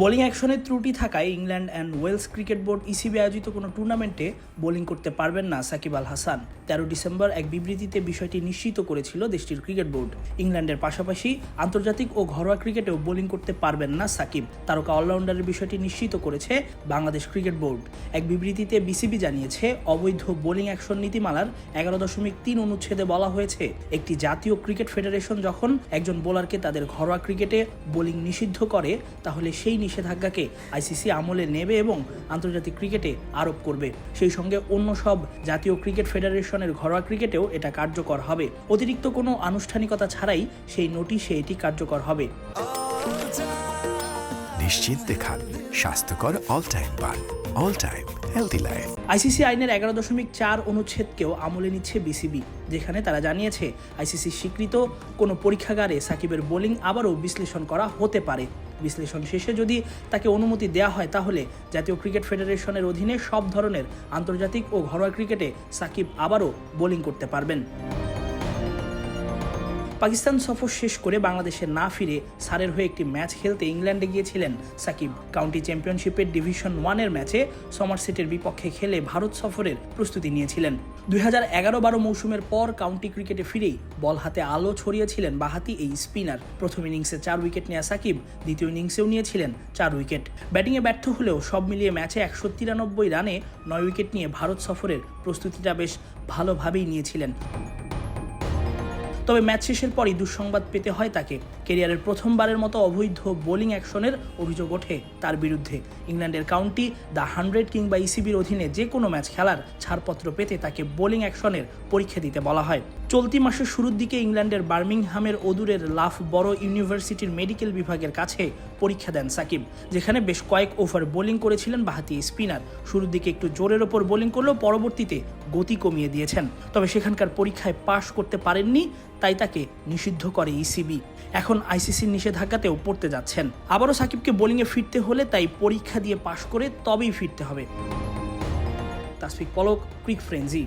Bowling অ্যাকশনের ত্রুটি থাকায় England and Wales cricket board ECB আয়োজিত কোনো টুর্নামেন্টে বোলিং করতে পারবেন না সাকিব আল হাসান। তেরো ডিসেম্বর এক বিবৃতিতে বিষয়টি নিশ্চিত করেছিল দেশটির ক্রিকেট বোর্ড। ইংল্যান্ডের পাশাপাশি আন্তর্জাতিক ও ঘরোয়া ক্রিকেটেও বোলিং করতে পারবেন না সাকিব। তারকা অলরাউন্ডারের বিষয়টি নিশ্চিত করেছে বাংলাদেশ ক্রিকেট বোর্ড। এক বিবৃতিতে বিসিবি জানিয়েছে, অবৈধ বোলিং অ্যাকশন নীতিমালার এগারো দশমিক তিন অনুচ্ছেদে বলা হয়েছে, একটি জাতীয় ক্রিকেট ফেডারেশন যখন একজন বোলারকে তাদের ঘরোয়া ক্রিকেটে বোলিং নিষিদ্ধ করে, তাহলে সেই নিষেধাজ্ঞাকে আইসিসি আমলে নেবে এবং আন্তর্জাতিক ক্রিকেটে আরোপ করবে। সেই সঙ্গে অন্য সব জাতীয় ক্রিকেট ফেডারেশনের ঘরোয়া ক্রিকেটেও এটা কার্যকর হবে। অতিরিক্ত কোনো আনুষ্ঠানিকতা ছাড়াই সেই নোটিশে এটি কার্যকর হবে। নিশ্চিন্তে খান স্বাস্থ্যকর অল টাইম পান। All time healthy life ICC আইনের এগারো দশমিক চার অনুচ্ছেদকেও আমলে নিচ্ছে বিসিবি যেখানে তারা জানিয়েছে আইসিসি স্বীকৃত কোনো পরীক্ষাগারে সাকিবের বোলিং আবারও বিশ্লেষণ করা হতে পারে। বিশ্লেষণ শেষে যদি তাকে অনুমতি দেওয়া হয়, তাহলে জাতীয় ক্রিকেট ফেডারেশনের অধীনে সব ধরনের আন্তর্জাতিক ও ঘরোয়া ক্রিকেটে সাকিব আবারও বোলিং করতে পারবেন। পাকিস্তান সফর শেষ করে বাংলাদেশে না ফিরে সারের হয়ে একটি ম্যাচ খেলতে ইংল্যান্ডে গিয়েছিলেন সাকিব। কাউন্টি চ্যাম্পিয়নশিপের ডিভিশন ওয়ানের ম্যাচে সমারসেটের বিপক্ষে খেলে ভারত সফরের প্রস্তুতি নিয়েছিলেন। দুই হাজার এগারো বারো মৌসুমের পর কাউন্টি ক্রিকেটে ফিরেই বল হাতে আলো ছড়িয়েছিলেন বাহাতি এই স্পিনার। প্রথম ইনিংসে চার উইকেট নেওয়া সাকিব, দ্বিতীয় ইনিংসেও নিয়েছিলেন চার উইকেট। ব্যাটিংয়ে ব্যর্থ হলেও সব মিলিয়ে ম্যাচে একশো তিরানব্বই রানে নয় উইকেট নিয়ে ভারত সফরের প্রস্তুতিটা বেশ ভালোভাবেই নিয়েছিলেন। তবে ম্যাচ শেষের পরই দুঃসংবাদ পেতে হয় তাকে। কেরিয়ারের প্রথমবারের মতো অবৈধ বোলিং অ্যাকশনের অভিযোগ ওঠে তার বিরুদ্ধে। ইংল্যান্ডের কাউন্টি, দ্য হান্ড্রেড কিংবা ইসিবির অধীনে যে কোনো ম্যাচ খেলার ছাড়পত্র পেতে তাকে বোলিং অ্যাকশনের পরীক্ষা দিতে বলা হয়। চলতি মাসের শুরুর দিকে ইংল্যান্ডের বার্মিংহামের অদূরের লাফ বড় ইউনিভার্সিটির মেডিকেল বিভাগের কাছে পরীক্ষা দেন সাকিব, যেখানে বেশ কয়েক ওভার বোলিং করেছিলেন বাহাতি স্পিনার। শুরুর দিকে একটু জোরের ওপর বোলিং করলেও পরবর্তীতে গতি কমিয়ে দিয়েছেন, তবে সেখানকার পরীক্ষায় পাশ করতে পারেননি, তাই তাকে নিষিদ্ধ করে ইসিবি। এখন আইসিসির নিষেধাজ্ঞাতেও পড়তে যাচ্ছেন। আবারও সাকিবকে বোলিংয়ে ফিরতে হলে তাই পরীক্ষা দিয়ে পাশ করে তবেই ফিরতে হবে। তাসফিক পলক, ক্রিক ফ্রেন্জি